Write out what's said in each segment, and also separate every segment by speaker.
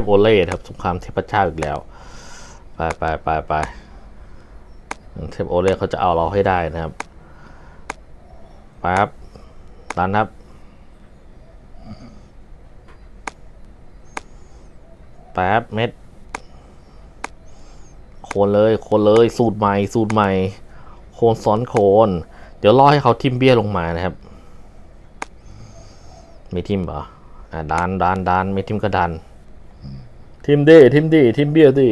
Speaker 1: พโอเล่ครับสงครามเทพเจ้าอีกแล้ว ไปไปไปไปเทพโอเล่เขาจะเอาเราให้ได้นะครับไปครับรันครับแป๊บเม็ดโคนเลยโคนเลยสูตรใหม่สูตรใหม่ โคนซ้อนโคน เดี๋ยวรอให้เขาทิมเบี้ยลงมานะครับ มีทิมปะอะดันดันดันไม่ทิมก็ดัน ทิมดิทิมดิทิมเบียดิ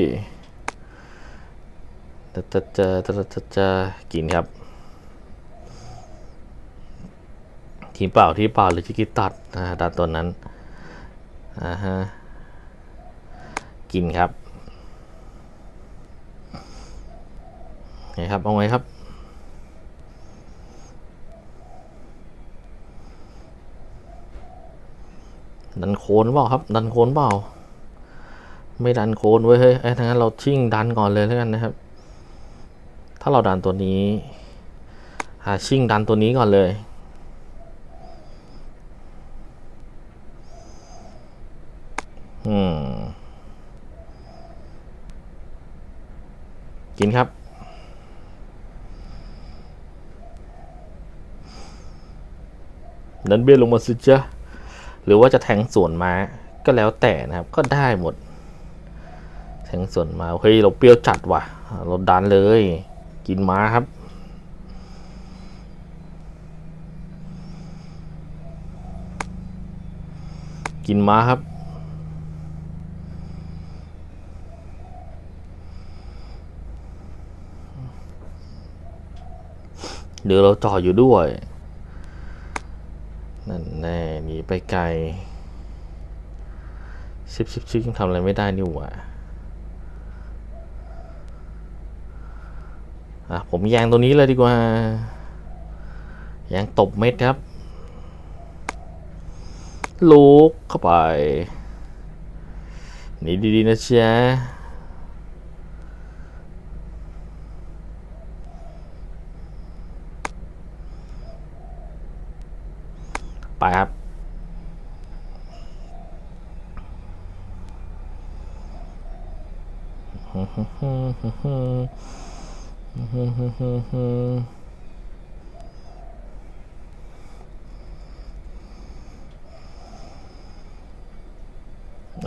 Speaker 1: จะจะจะจะจะจะกินครับ ทีมเปล่าที่เปล่าหรือจิกิตัดนะดันตัวนั้นอ่าฮะกินครับไงครับเอาไงครับดันโคนเปล่าครับ ดันโคนเปล่า ไม่ดันโคนเว้เฮ้ยไอ้ทั้งนั้นเราชิ่งดันก่อนเลยแล้วกันนะครับ ถ้าเราดันตัวนี้หาชิ่งดันตัวนี้ก่อนเลยอืมกินครับดันเบี้ยลงมาสิจ๊ะหรือว่าจะแทงสวนมาก็แล้วแต่นะครับ ก็ได้หมด งส่วนมาเฮ้ยเราเปรี้ยวจัดว่ะเราดันเลย กินม้าครับกินม้าครับ เดี๋ยวเราจ่ออยู่ด้วย นั่นแน่หนีไปไกล ชิบชิบชิบยังทำอะไรไม่ได้นี่หว่า อะผมแยงตัวนี้เลยดีกว่าแยงตบเม็ดครับ ลูกเข้าไปหนีดีๆนะจ๊ะไปครับ เอา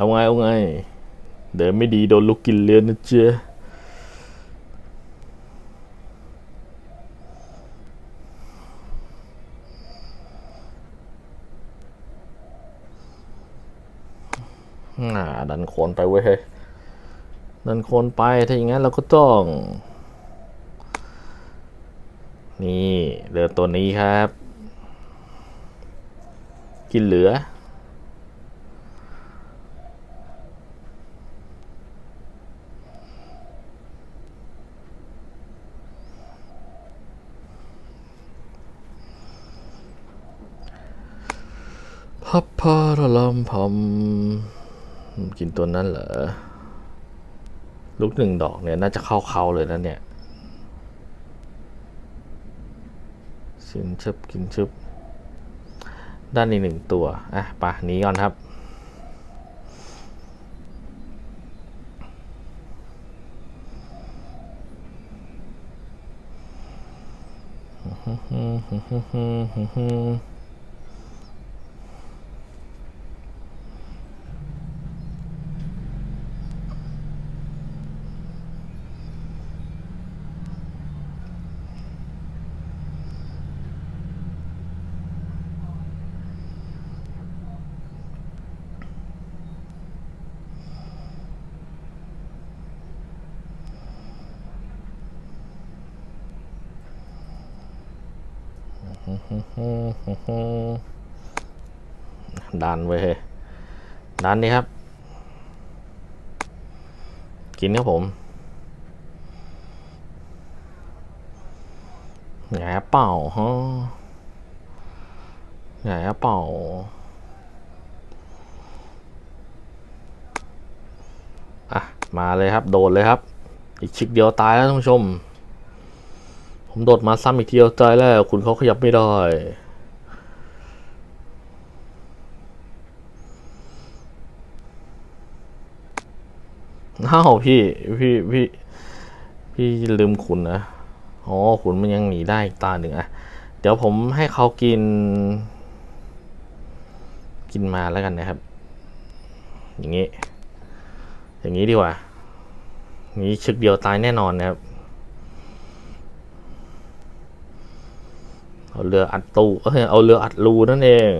Speaker 1: ไง เอาไง เดินไม่ดีโดนลูกกินเลือนนะเจ๊ะอ่าดันโคนไปเว้ยเฮ้ยดันโคนไป ถ้าอย่างนั้นเราก็ต้อง นี่เดินตัวนี้ครับ กินเหลือ พับพาระลำพอมกินตัวนั้นเหรอ ลูกหนึ่งดอกเนี่ย น่าจะเข้าเขาเลยนะเนี่ย กินชึบกินชึบด้านนี้หนึ่งตัว อะไปะหนีก่อนครับ ดันไว้ยเฮดันนี่ครับ กินครับผมแหงเป่าฮะแหงเป่าอะ มาเลยครับ โดดเลยครับ อีกชิกเดียวตายแล้วท่านผู้ชม ผมโดดมาซ้ำอีกทีเดียวตายแล้ว คุณเขาขยับไม่ได้น้าพี่พี่พี่ พี่ลืมขุนนะอ๋อขุนมันยังหนีได้อีกตาหนึ่งอะเดี๋ยวผมให้เขากิน กินมาแล้วกันนะครับ อย่างนี้ อย่างนี้ดีกว่า นี้ชึกเดียวตายแน่นอนนะครับ เอาเรืออัดตูเอ้ยเอาเรืออัดรูนั่นเอง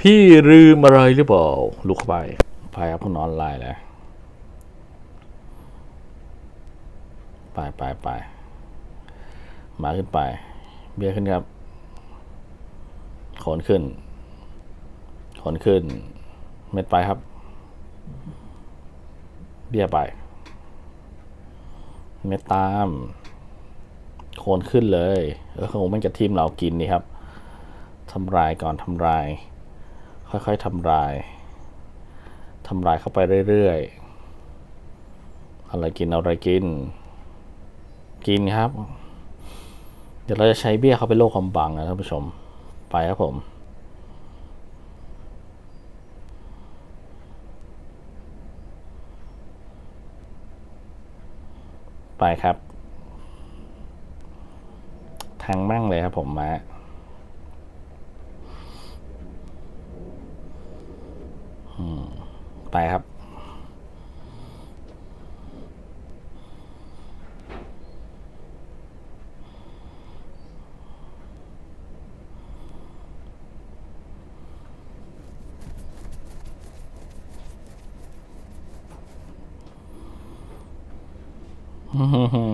Speaker 1: พี่ลืมอะไรหรือเปล่าลุกเข้าไป
Speaker 2: ไปครับคุณออนไลน์เลยไปไปไปมาขึ้นไป เบียร์ขึ้นครับ ขนขึ้น ขนขึ้น เม็ดไปครับ เบี้ยไปเม็ดตาม โคนขึ้นเลยเออคงมันจะทีมเรากินนี่ครับทำลายก่อนทำลาย ค่อยๆทำลายทำลายเข้าไปเรื่อยๆอะไรกินเอาอะไรกิน กินครับ เดี๋ยวเราจะใช้เบี้ยเขาเป็นโลกความบังนะท่านผู้ชม ไปครับผม ไปครับแทงมั่งเลยครับผมมาไปครับ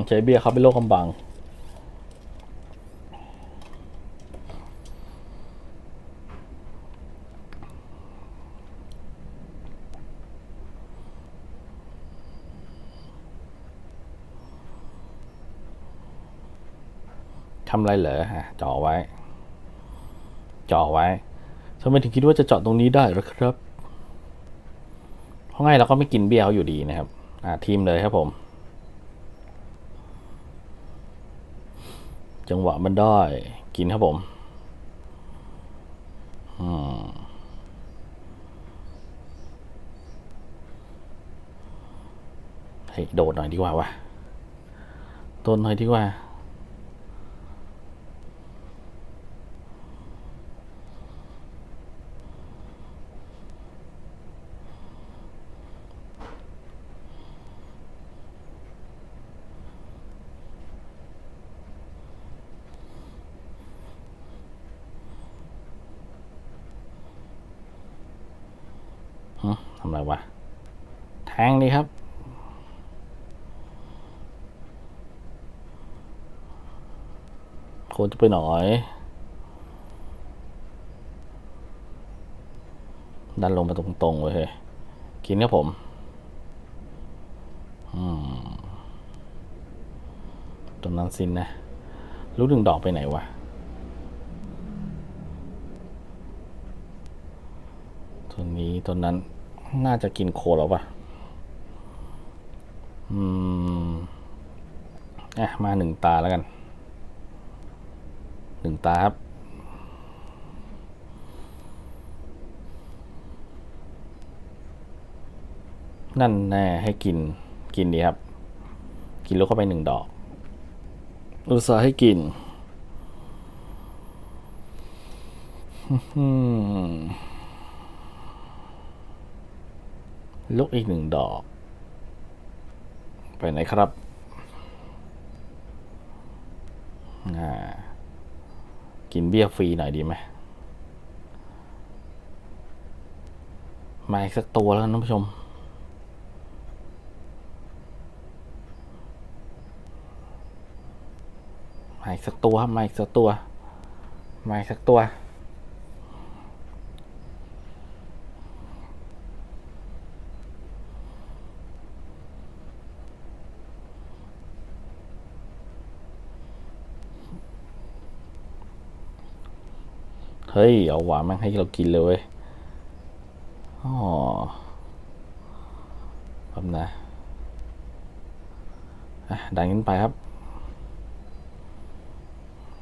Speaker 2: ใช้เบี้ยเขาเป็นโลกกำบัง ทำไรเหรอฮะจ่อไว้ จ่อไว้ทำไมถึงคิดว่าจะเจาะตรงนี้ได้หรอครับ เพราะไงเราก็ไม่กินเบี้ยเขาอยู่ดีนะครับ อ่าทีมเลยครับผม จังหวะมันได้ กินครับผมให้โดดหน่อยดีกว่าวะโดดหน่อยดีกว่า หึทำ อะไรวะ แทงดีครับ โคนจะไปหน่อย ดันลงมาตรงๆเลยเฮ้ยกินครับผม อืมตรงนั้นสินนะลูกหนึ่งดอกไปไหนวะตัวนี้ตัวนั้น น่าจะกินโคแล้วปะอืมอะมาหนึ่งตาแล้วกันหนึ่งตาครับ นั่นแน่ให้กินกินดีครับ กินแล้วก็ไปหนึ่งดอก อุตส่าห์ให้กินอืม ลูกอีกหนึ่งดอก ไปไหนครับกินเบี้ยฟรีหน่อยดีไหมมาอีกสักตัวแล้วกันท่านผู้ชม มาอีกสักตัวมาอีกสักตัว มาอีกสักตัว เฮ้ย เอาหวานมันให้เรากินเลยอ๋อแป๊บนะดันขึ้นไปครับ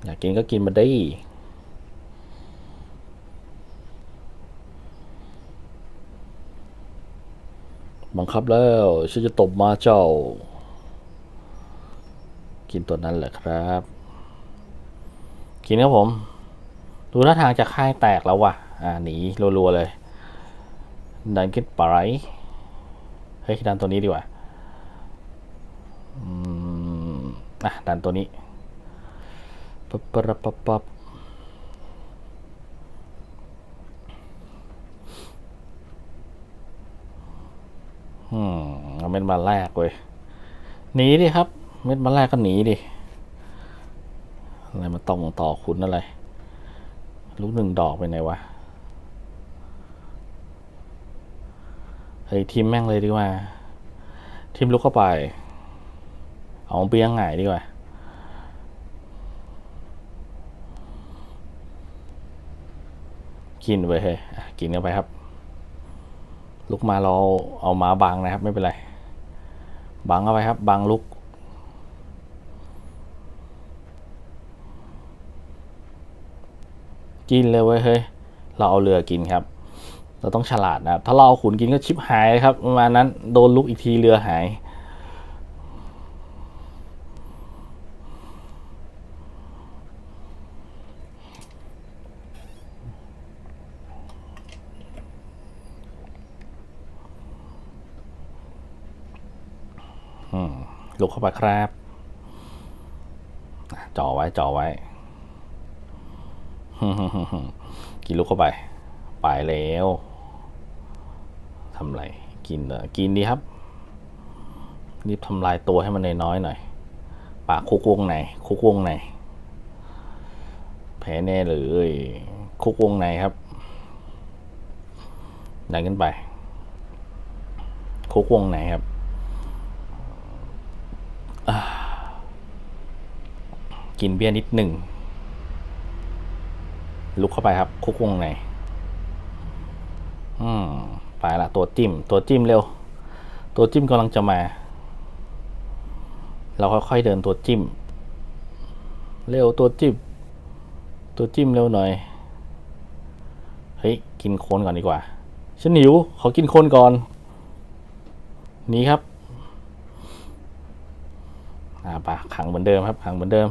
Speaker 2: อยากกินก็กินมาได้บังคับแล้วฉันจะตบมาเจ้า กินตัวนั้นแหละครับ กินครับผม ดูท่าทางจะค่ายแตกแล้วว่ะ อ่าหนีรัวๆเลยดันขึ้นไปเฮ้ยดันตัวนี้ดีกว่าอืมอะดันตัวนี้ปั๊บปั๊บปั๊บปับอืมเอาเม็ดมาแรกเว้ยหนีดิครับ เม็ดมาแรกก็หนีดิอะไรมาต้องต่อคุณอะไร ลูกหนึ่งดอกไปไหนวะ เฮ้ยทีมแม่งเลยดีกว่า ทีมลุกเข้าไป เอาเบี้ยงหงายดีกว่ากินไปเฮ้ยกินเข้าไปครับ ลุกมาเราเอามาบังนะครับ ไม่เป็นไร บังเข้าไปครับ บังลุก กินเลยเว้ยเฮ้ยเราเอาเรือกินครับ เราต้องฉลาดนะครับ ถ้าเราเอาขุนกินก็ชิบหายครับประมาณนั้นโดนลุกอีกทีเรือหายลุกเข้าไปครับจ่อไว้จ่อไว้ กินลูกเข้าไป ไปแล้วทำไร กินเหรอกินดีครับ รีบทำลายตัวให้มันน้อยๆหน่อย ปากคุกวงใน คุกวงใน แพ้แน่เลย คุกวงในครับดันขึ้นไป คุกวงในครับ กินเบี้ยนิดหนึ่ง ลุกเข้าไปครับ คุกวงในอืมไปละตัวจิ้ม ตัวจิ้มเร็ว ตัวจิ้มกำลังจะมา เราค่อยๆเดินตัวจิ้ม เร็วตัวจิ้ม ตัวจิ้มเร็วหน่อย เฮ้ย กินโคนก่อนดีกว่าฉันหิวขอกินโคนก่อนหนี่ครับ อ่าปะขังเหมือนเดิมครับ ขังเหมือนเดิม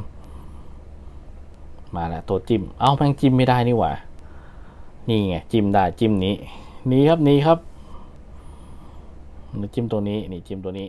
Speaker 2: มาแล้วตัวจิ้ม เอ้าแม่งจิ้มไม่ได้นี่หว่า นี่ไงจิ้มได้จิ้มนี้ นี้ครับนี้ครับ จิ้มตัวนี้ นี่จิ้มตัวนี้